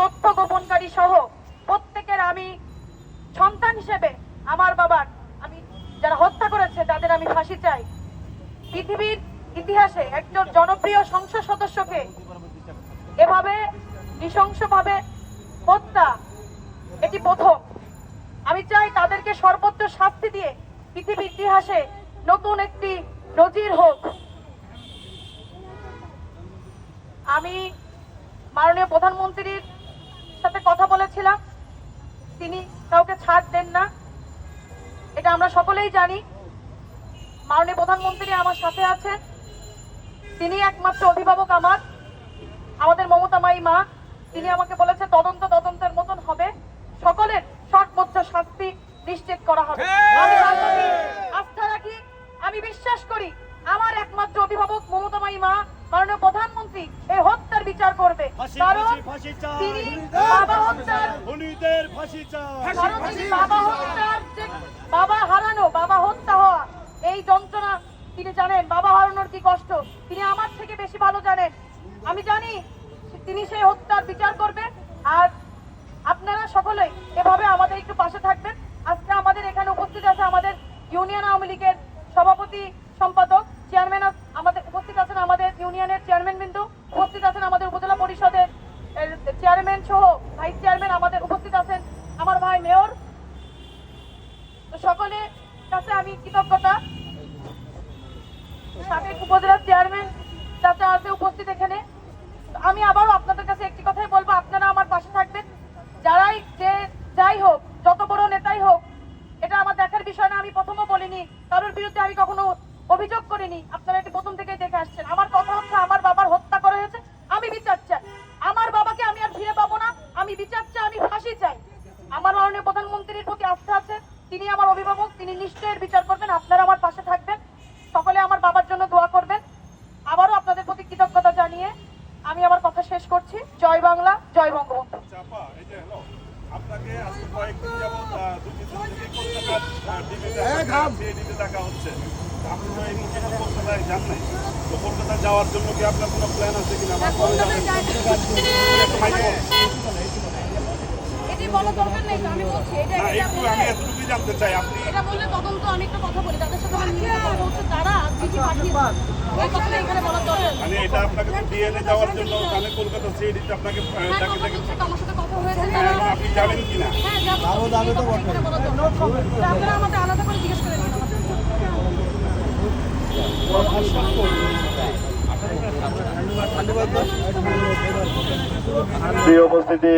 তথ্য গোপনকারী সহ প্রত্যেকের আমি সন্তান হিসেবে আমার বাবার আমি যারা হত্যা করেছে, তাদের আমি ফাঁসি চাই। পৃথিবীর ইতিহাসে একজন জনপ্রিয় সংসদ সদস্যকে এভাবে নৃশংসভাবে হত্যা এটি প্রথম। আমি চাই তাদেরকে সর্বোচ্চ শাস্তি দিয়ে পৃথিবীর ইতিহাসে নতুন একটি নজির হোক। আমি মাননীয় প্রধানমন্ত্রীর সাথে কথা বলেছিলাম। তিনি কাউকে ছাড় দেন না। এটা আমরা সকলেই জানি। মাননীয় প্রধানমন্ত্রী আমার সাথে আছেন। তিনি একমাত্র অভিভাবক আমার। আমাদের মমতা মাই মা তিনি আমাকে বলেছে তদন্ত তদন্তের মতন হবে। সকলের সর্বোচ্চ শাস্তি নিশ্চিত করা হবে। আমি আস্থা রাখি। আমি বিশ্বাস করি আমার একমাত্র অভিভাবক মমতা মাই মা মাননীয় প্রধানমন্ত্রী এই হত্যার বিচার করবে। কারণ ফাঁসি, ফাঁসি চাই। তিনি বাবা হত্যার খুনিদের ফাঁসি চাই। কারণ তিনি বাবা হত্যার বাবা হারানো বাবা হত্যা হওয়া এই যন্ত্রণা তিনি জানেন। বাবা হারানোর কি কষ্ট? তিনি আমার থেকে বেশি ভালো জানেন। আমি জানি তিনি সেই হত্যার বিচার করবেন। আর আপনারা সকলেই এভাবে আমাদের একটু পাশে থাকবেন। আজকে আমাদের এখানে উপস্থিত আছে আমাদের ইউনিয়ন আওয়ামী লীগের সভাপতি সম্পাদক চেয়ারম্যান আমাদের উপস্থিত আছেন আমাদের ইউনিয়নের চেয়ারম্যান বিন্দু উপস্থিত আছেন আমাদের উপজেলা পরিষদের এর চেয়ারম্যান সহ ভাইস চেয়ারম্যান আমাদের উপস্থিত আছেন আমার ভাই মেয়র। তো সকলের কাছে আমি কৃতজ্ঞতা। সাবেক উপজেলার চেয়ারম্যান চাচা আছে উপস্থিত এখানে। আমি আবারও আপনাদের কাছে একটি কথাই বলব, আপনারা আমার পাশে থাকবেন। যারাই যে যাই হোক, যত বড় নেতাই হোক, এটা আমার দেখার বিষয় না, আমি প্রথমও বলিনি। কারোর বিরুদ্ধে আমি কখনো অভিযোগ করিনি। আপনারা এটি প্রথম থেকেই দেখে আসছেন। আমার কথা হচ্ছে আমার তিনি আমার অভিভাবক তিনি নিশ্চয়ের বিচার করবেন আপনারা আমার পাশে থাকবেন সকলে আমার বাবার জন্য দোয়া করবেন। আবারও আপনাদের প্রতি কৃতজ্ঞতা জানিয়ে আমি আমার কথা শেষ করছি। জয় বাংলা জয় বঙ্গবন্ধু। চাপা এই যে হ্যালো আপনাকে আজকে কয়েকদিন যাবত দুটি থেকে কলকাতার ডিবিতে ডিবিতে ডাকা হচ্ছে আপনি এই মুহূর্তে কলকাতায় যান নাই? তো কলকাতা যাওয়ার জন্য কি আপনার কোনো প্ল্যান আছে কিনা আমার পরে যাবেন একটু মাইক বল। বলা দরকার নেই তো আমি বলছি এটা না এটা একটু বললে- আমি এতটুকুই জানতে চাই আপনি এটা বললে তদন্ত আমি একটা কথা বলি তাদের সাথে আমার নিজের কথা বলছে তারা চিঠি পাঠিয়ে ওই কথাটা এখানে বলার দরকার মানে এটা আপনাকে ডিএনএ যাওয়ার জন্য আমি কলকাতা সিআইডিতে আপনাকে আহ, হ্যাঁ, আমার সাথে কথা হয়েছে হ্যাঁ, আপনি যাবেন কিনা হ্যাঁ, যাব। আপনারা আমাকে আলাদা করে জিজ্ঞেস উপস্থিতি